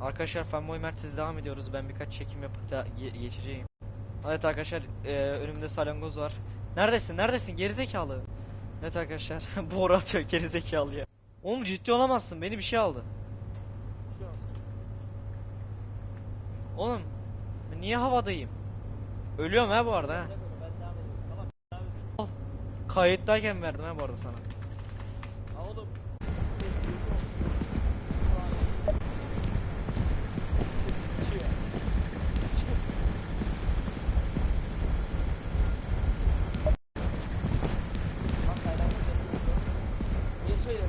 Arkadaşlar fanboy merkezi devam ediyoruz. Ben birkaç çekim yapıp da ge- geçeceğim. Evet arkadaşlar e, önümde salyangoz var. Neredesin? Neredesin? Gerizekalı. Evet arkadaşlar. Boru atıyor gerizekalı ya. Oğlum ciddi olamazsın. Beni bir şey aldı. Oğlum niye havadayım? Ölüyorum ha bu arada ha. Kayıttayken verdim ha bu arada sana. Niye